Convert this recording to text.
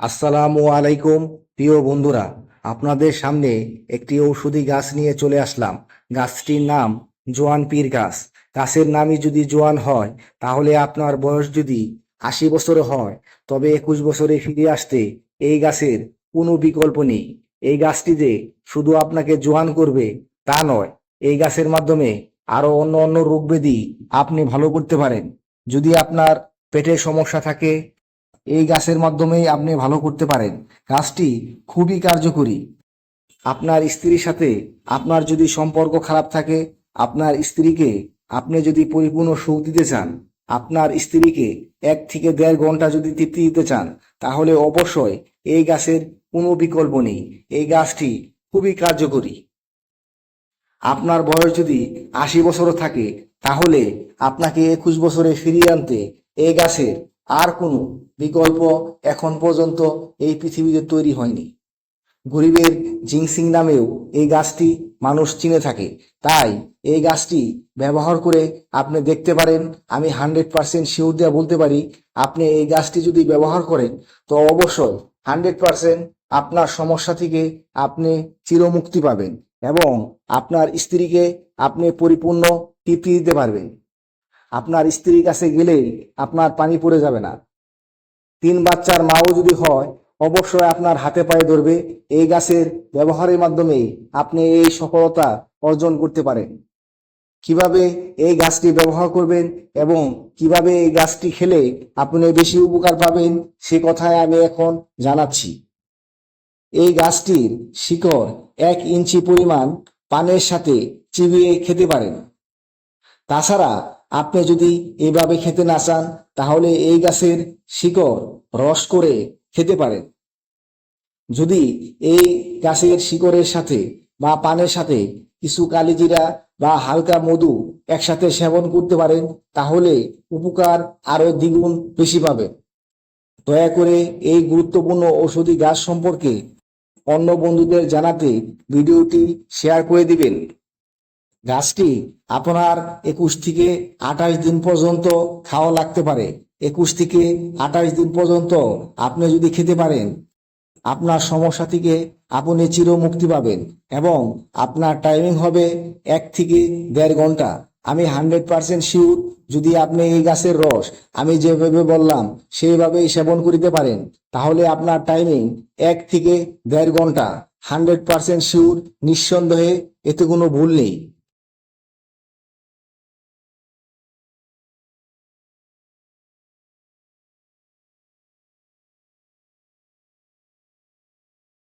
আসসালামু আলাইকুম, প্রিয় বন্ধুরা। আপনাদের সামনে একটি ঔষধি গাছ নিয়ে চলে আসলাম। গাছটির নাম জোয়ান পীর গাছ। গাছের নামই যদি জোয়ান হয়, তাহলে আপনার বয়স যদি আশি বছর হয়, তবে একুশ বছরে ফিরে আসতে এই গাছের কোনো বিকল্প নেই। এই গাছটি যে শুধু আপনাকে জোয়ান করবে, তা নয়, এই গাছের মাধ্যমে আরও অন্য অন্য রোগ ব্যাধি আপনি ভালো করতে পারেন। যদি আপনার পেটের সমস্যা থাকে এই গাছের মাধ্যমেই আপনি ভালো করতে পারেন। গাছটি খুবই কার্যকরী। আপনার স্ত্রীর সাথে আপনার যদি সম্পর্ক খারাপ থাকে, আপনার স্ত্রীকে আপনি যদি পরিপূর্ণ সুখ দিতে চান, আপনার স্ত্রীকে এক থেকে দেড় ঘণ্টা যদি তৃপ্তি দিতে চান, তাহলে অবশ্যই এই গাছের কোনো বিকল্প নেই। এই গাছটি খুবই কার্যকরী। আপনার বয়স যদি আশি বছরও থাকে, তাহলে আপনাকে একুশ বছরে ফিরিয়ে আনতে এই গাছের আর কোনো বিকল্প এখন পর্যন্ত এই পৃথিবীতে তৈরি হয়নি। গরিবের জিংসিং নামেও এই গাছটি মানুষ চিনে থাকে। তাই এই গাছটি ব্যবহার করে আপনি দেখতে পারেন, আমি হান্ড্রেড পার্সেন্ট শিওর দিয়ে বলতে পারি, আপনি এই গাছটি যদি ব্যবহার করেন, তো অবশ্যই হান্ড্রেড পার্সেন্ট আপনার সমস্যা থেকে আপনি চিরমুক্তি পাবেন এবং আপনার স্ত্রীকে আপনি পরিপূর্ণ তৃপ্তি দিতে পারবেন। আপনার স্ত্রীর কাছে গেলেই আপনার পানি পড়ে যাবে না। তিন বাচ্চার মাও যদি হয়, অবশ্যই আপনার হাতে পায়ে ধরবে। এই গাছের ব্যবহারের মাধ্যমে আপনি এই সফলতা অর্জন করতে পারেন। কীভাবে এই গাছটি ব্যবহার করবেন এবং কীভাবে এই গাছটি খেলে আপনি বেশি উপকার পাবেন, সে কথায় আমি এখন জানাচ্ছি। এই গাছটির শিকড় এক ইঞ্চি পরিমাণ পানের সাথে চিবিয়ে খেতে পারেন। তাছাড়া আপনি যদি এভাবে খেতে না চান, তাহলে এই গাছের শিকড় রস করে খেতে পারেন। যদি এই গাছের শিকড়ের সাথে বা পানের সাথে কিছু কালিজিরা বা হালকা মধু একসাথে সেবন করতে পারেন, তাহলে উপকার আরও দ্বিগুণ বেশি পাবে দয়া করে এই গুরুত্বপূর্ণ ঔষধি গাছ সম্পর্কে অন্য বন্ধুদের জানাতে ভিডিওটি শেয়ার করে দিবেন। গাছটি আপনার একুশ থেকে আঠাশ দিন পর্যন্ত খাওয়া লাগতে পারে। একুশ থেকে আঠাশ দিন পর্যন্ত আপনি যদি খেতে পারেন, আপনার সমস্যা থেকে আপনি চির মুক্তি পাবেন এবং আপনার টাইমিং হবে এক থেকে দেড় ঘণ্টা। আমি হান্ড্রেড পার্সেন্ট শিওর যদি আপনি এই গাছের রস আমি যেভাবে বললাম, সেইভাবেই সেবন করিতে পারেন, তাহলে আপনার টাইমিং এক থেকে দেড় ঘণ্টা। হান্ড্রেড পার্সেন্ট শিওর নিঃসন্দেহে এতে কোনো ভুল নেই।